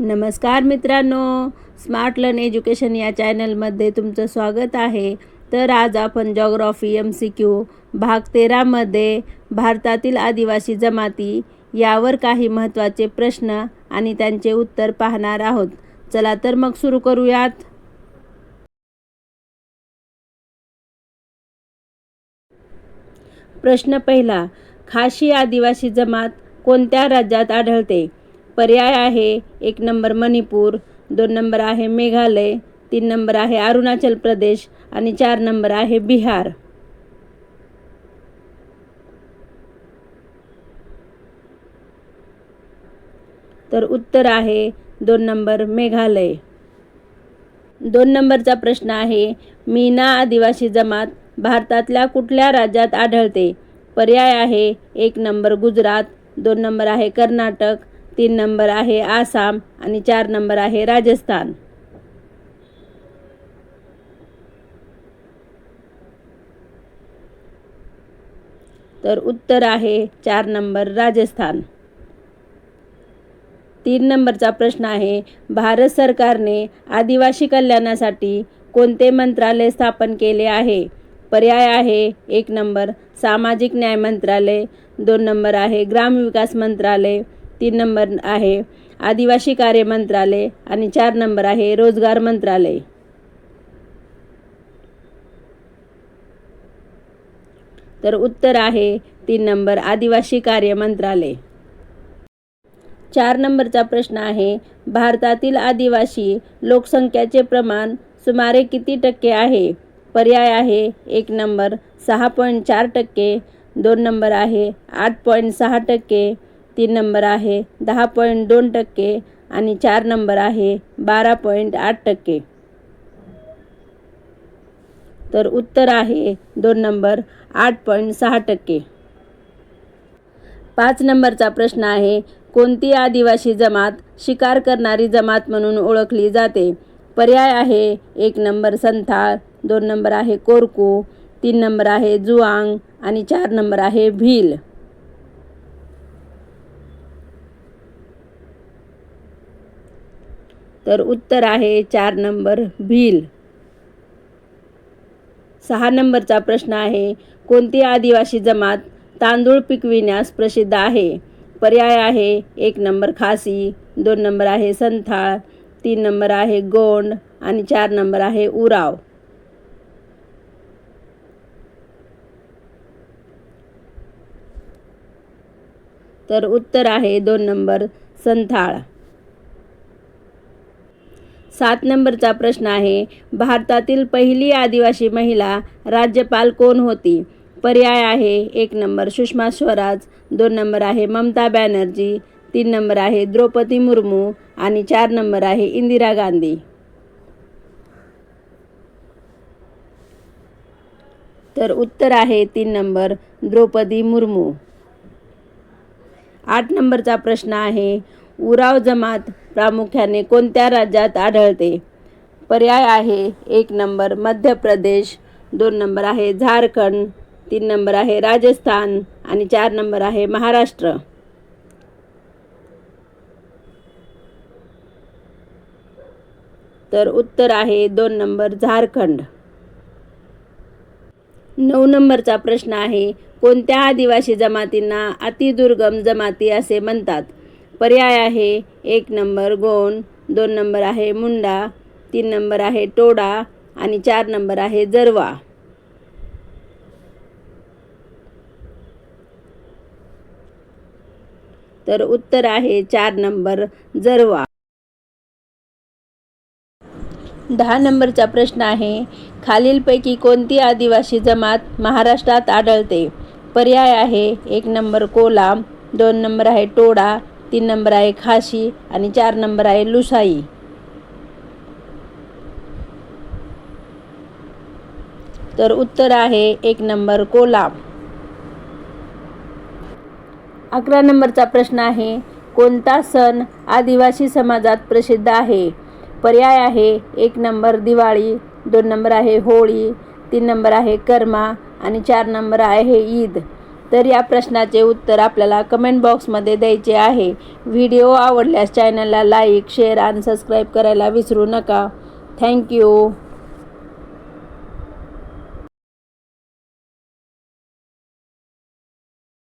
नमस्कार मित्रांनो smart learn education या चॅनलमध्ये तुमचं स्वागत आहे. तर आज आपण जॉग्रॉफी एम सी क्यू भाग तेरामध्ये भारतातील आदिवासी जमाती यावर काही महत्त्वाचे प्रश्न आणि त्यांचे उत्तर पाहणार आहोत. चला तर मग सुरू करूयात. प्रश्न पहिला खाशी आदिवासी जमात कोणत्या राज्यात आढळते? पर्याय आहे. एक नंबर मणिपूर दोन नंबर आहे मेघालय तीन नंबर आहे अरुणाचल प्रदेश आणि चार नंबर आहे बिहार. तर उत्तर आहे दोन नंबर मेघालय. दोन नंबरचा प्रश्न आहे मीना आदिवासी जमात भारतातल्या कुठल्या राज्यात आढळते? पर्याय आहे एक नंबर गुजरात दोन नंबर आहे कर्नाटक तीन नंबर आहे आसाम आणि चार नंबर आहे राजस्थान. तर उत्तर आहे चार नंबर राजस्थान. तीन नंबरचा प्रश्न आहे भारत सरकारने आदिवासी कल्याणासाठी कोणते मंत्रालय स्थापन केले आहे? पर्याय आहे एक नंबर सामाजिक न्याय मंत्रालय दोन नंबर आहे ग्रामविकास मंत्रालय तीन नंबर आहे. आदिवासी कार्य मंत्रालय आणि चार नंबर आहे रोजगार मंत्रालय. तर उत्तर आहे तीन नंबर आदिवासी कार्य मंत्रालय. चार नंबरचा प्रश्न आहे भारतातील आदिवासी लोकसंख्याचे प्रमाण सुमारे किती टक्के आहे? पर्याय आहे एक नंबर सहा पॉईंट चार टक्के दोन नंबर आहे आठ पॉईंट सहा टक्के तीन नंबर आहे दहा पॉईंट दोन टक्के आणि चार नंबर आहे बारा पॉईंट आठ टक्के. तर उत्तर आहे दोन नंबर आठ पॉईंट सहा टक्के. पाच नंबरचा प्रश्न आहे कोणती आदिवासी जमात शिकार करणारी जमात म्हणून ओळखली जाते? पर्याय आहे एक नंबर संथाळ दोन नंबर आहे कोरकू तीन नंबर आहे जुआंग आणि चार नंबर आहे भील. तर उत्तर आहे चार नंबर भील. सहा नंबरचा प्रश्न आहे कोणती आदिवासी जमात तांदूळ पिकविण्यास प्रसिद्ध आहे? पर्याय आहे एक नंबर खासी दोन नंबर आहे संथाळ तीन नंबर आहे गोंड आणि चार नंबर आहे उराव. तर उत्तर आहे दोन नंबर संथाळ. सात नंबरचा प्रश्न आहे. भारतातील पहिली आदिवासी महिला राज्यपाल कोण होती? पर्याय आहे एक नंबर सुषमा स्वराज दोन नंबर आहे ममता बॅनर्जी तीन नंबर आहे द्रौपदी मुर्मू आणि चार नंबर आहे इंदिरा गांधी. तर उत्तर आहे तीन नंबर द्रौपदी मुर्मू. आठ नंबरचा प्रश्न आहे उराव जमात प्रामुख्याने कोणत्या राज्यात आढळते? पर्याय आहे एक नंबर मध्य प्रदेश दोन नंबर आहे झारखंड तीन नंबर आहे राजस्थान आणि चार नंबर आहे महाराष्ट्र. तर उत्तर आहे दोन नंबर झारखंड. नऊ नंबरचा प्रश्न आहे कोणत्या आदिवासी जमातींना अतिदुर्गम जमाती असे म्हणतात? पर्याय आहे. एक नंबर गोंड दोन नंबर आहे मुंडा तीन नंबर आहे टोडा आणि चार नंबर आहे जरवा. तर उत्तर आहे चार नंबर जरवा. दहा नंबरचा प्रश्न आहे खालीलपैकी कोणती आदिवासी जमात महाराष्ट्रात आढळते? पर्याय आहे एक नंबर कोलाम दोन नंबर आहे टोडा तीन नंबर आहे खाशी आणि चार नंबर आहे लुसाई. तर उत्तर आहे एक नंबर कोलाम अकरा नंबरचा प्रश्न आहे कोणता सण आदिवासी समाजात प्रसिद्ध आहे? पर्याय आहे एक नंबर दिवाळी दोन नंबर आहे होळी तीन नंबर आहे कर्मा आणि चार नंबर आहे ईद. तर या प्रश्नाचे उत्तर आपल्याला कमेंट बॉक्समध्ये द्यायचे आहे. व्हिडिओ आवडल्यास चॅनलला लाईक शेअर आणि सबस्क्राईब करायला विसरू नका. थँक्यू